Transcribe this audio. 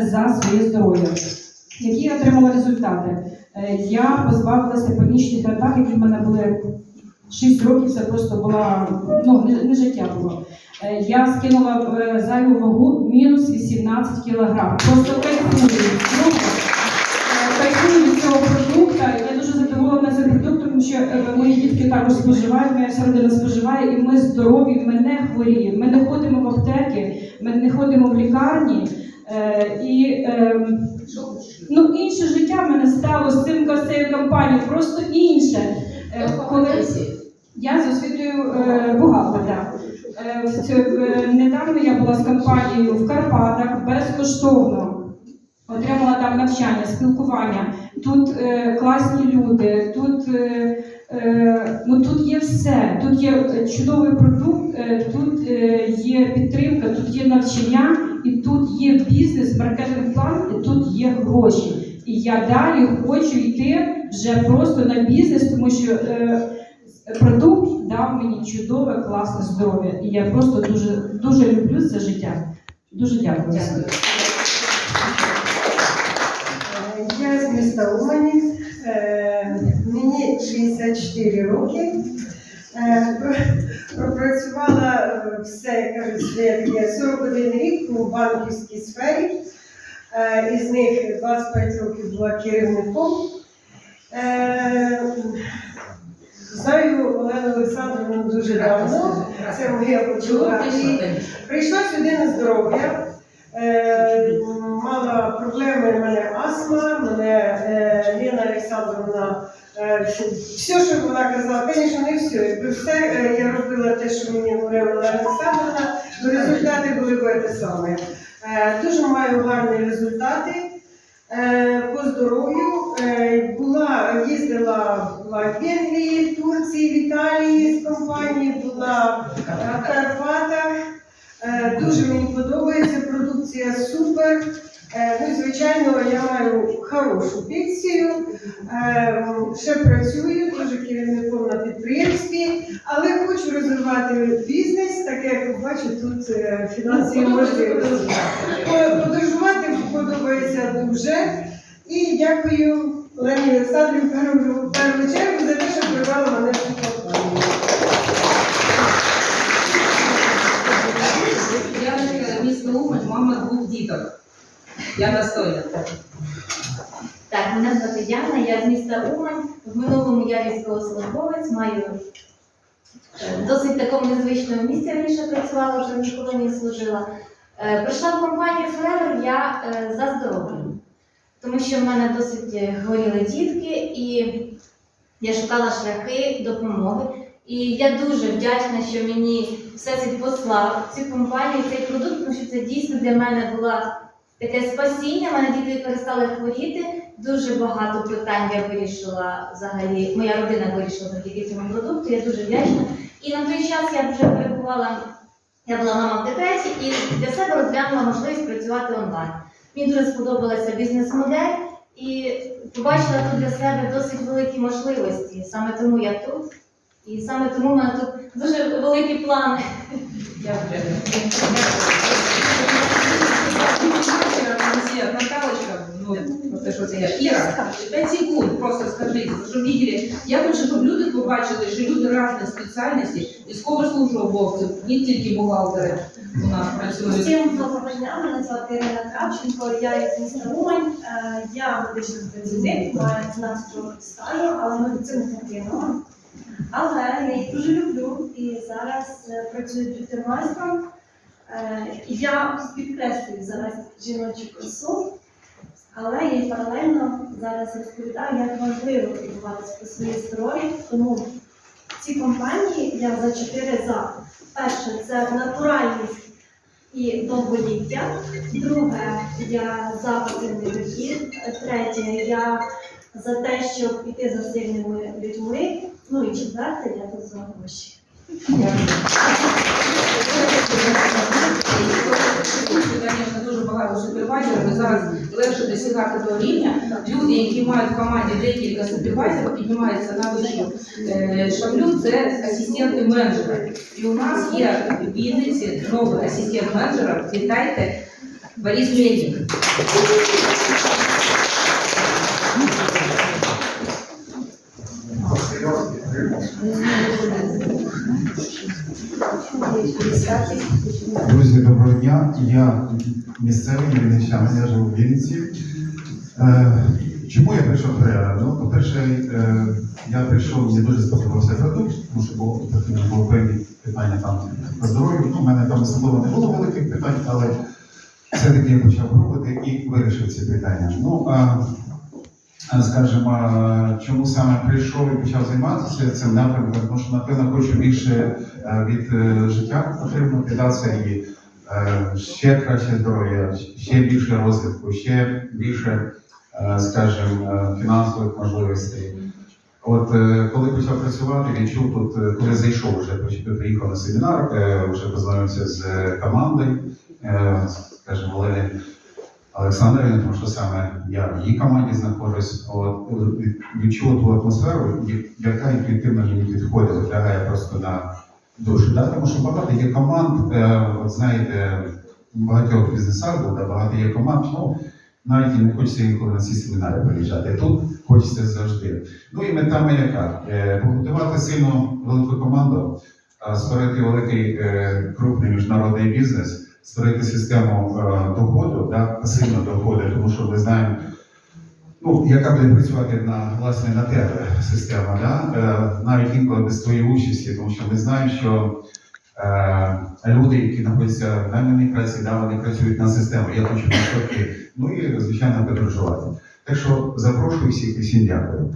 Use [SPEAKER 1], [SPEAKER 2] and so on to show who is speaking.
[SPEAKER 1] за своє здоров'я. Які я отримала результати? Е, Я позбавилася панічних атак, які в мене були 6 років. Це просто була ну не, не життя було. Е, Я скинула е, зайву вагу мінус 18 кілограм. Просто кайфую. Ну, Кайфую від цього продукту. Я дуже задоволена цим продуктом, тому що мої дітки також споживають, моя вся родина споживає, і ми здорові, ми не хворіємо. Ми не ходимо в аптеки, ми не ходимо в лікарні. Е, і ем, ну, інше життя в мене стало з цим цією компанією, просто інше. Е, коли я з освітою е, бухгалтер. да. Е, в цю- в- недавно я була з компанією в Карпатах безкоштовно. Отримала там навчання, спілкування. Тут е, класні люди, тут, е, е, ну, тут є все. Тут є е, чудовий продукт, е, тут е, є підтримка, тут є навчання, і тут є бізнес, маркетинг план, і тут є гроші. І я далі хочу йти вже просто на бізнес, тому що е, продукт дав мені чудове, класне здоров'я. І я просто дуже, дуже люблю це життя. Дуже дякую.
[SPEAKER 2] Дякую.
[SPEAKER 3] Я з міста Умані, Е, мені 64 роки. Пропрацювала е, все, як кажуть, таке 41 рік у банківській сфері. Е, Із них 25 років була керівником. Е, Знаю Олену Олександровну дуже давно. Це моя подруга. Прийшла сюди на здоров'я. Мала проблеми, в мене астма, мене е, Лена Олександровна, все, що вона казала, звісно, не все. Все я робила те, що мені говорила Олександровна, то результати були б те саме. Е, дуже маю гарні результати. Е, По здоров'ю Е, була, їздила в Венгрії, в Турції, в Італії з компанією, була в Карпатах. Дуже мені подобається, продукція супер. Е, Ну і звичайно, я маю хорошу пенсію, Е, ще працюю, теж керівником на підприємстві, але хочу розвивати бізнес, так як ви бачите, тут е, фінансові можливості. Подорожувати подобається дуже. І дякую Олені Олександрівні в першу- чергу за те, що прибрала мене в компанію.
[SPEAKER 2] Я місто Умань, мама двох діток. Я достойна.
[SPEAKER 4] Так, мене звати Яна, я з міста Умань. В минулому я військовослужбовець, маю е, досить такому незвичному місці раніше працювала, вже в колонії служила. Е, Прийшла в компанію Флевер я е, за здоров'ям, тому що в мене досить хворіли дітки, і я шукала шляхи допомоги. І я дуже вдячна, що мені Всесвіт послав цю компанію, цей продукт, тому що це дійсно для мене була таке спасіння. Мене діти перестали хворіти. Дуже багато питань я вирішила взагалі. Моя родина вирішила завдяки цьому продукту. Я дуже вдячна. І на той час я вже перебувала. Я була мама в декреті і для себе розглянула можливість працювати онлайн. Мені дуже сподобалася бізнес-модель і побачила тут для себе досить великі можливості. Саме тому я тут. І саме тому в мене тут дуже великі плани.
[SPEAKER 2] Дякую. Наталочка, ну, просто що це я. Іра, 5 секунд, просто скажіть, щоб видели. Я хочу, щоб люди побачили, що люди різних спеціальностей, військовослужбовців, не тільки бухгалтери у нас працюють.
[SPEAKER 5] Всім доброго дня, мене звати Ірина Кравченко, я із міста Умань. Е, Я медичний спеціаліст, маю 12 років стажу, але медицину не кинула. Але я їх дуже люблю і зараз е, працюю і Я підкреслюю зараз жіночу красу, але я паралельно зараз розповідаю, як важливо піклуватися про своє здоров'я. Тому в цій компанії я за 4 за. Перше, це натуральність і довголіття. Друге, я за пасивний дохід. Третє, я за те, щоб піти за сильними людьми. Ну і четверте, я тут за гроші.
[SPEAKER 2] Звісно, дуже багато супервайзерів. Зараз легше досягати того рівня. Люди, які мають в команді декілька супервайзерів, піднімаються на вищу е, шаблю, це асистенти менеджера. І у нас є в Вінниці новий асистент менеджера. Вітайте Борис Медик.
[SPEAKER 6] Друзі, доброго дня. Я місцевий вінничанин, я живу в Вінниці. Е, чому я прийшов в Ну, по-перше, е, я прийшов, мені дуже сподобався продукт, тому що було, було певні питання там по здоров'ю. Ну, у мене там особливо не було великих питань, але все-таки я почав пробувати і вирішив ці питання. Ну, скажімо, чому саме прийшов і почав займатися цим напрямком? Тому що, напевно, хочу більше е, від е, життя отримати, да, і е, ще краще здоров'я, ще більше розвитку, ще більше, скажімо, фінансових можливостей. От коли почав працювати, відчув тут, коли зайшов вже, приїхав на семінар, вже познайомився з командою, скажімо, Олені Олександрівни, тому що саме я в її команді знаходжусь. От, відчув ту атмосферу, яка інтуїтивно мені підходить, лягає просто на душу. Да? Тому що багато є команд, е, знаєте, в багатьох бізнесах, да, багато є команд, ну навіть не хочеться інколи на ці семінари приїжджати. Тут хочеться завжди. Ну і мета моя? Е, Побудувати сильну велику команду, створити великий е, крупний міжнародний бізнес, створити систему е, доходу, да, пасивного доходу, тому що ми знаємо, ну, яка буде працювати на власне на тебе система, да? е, навіть інколи без твоєї участі, тому що ми знаємо, що е, люди, які знаходяться в найманій праці, да, вони працюють на систему. Я хочу навпаки, ну і звичайно подорожувати. Так що запрошую всіх і всім дякую.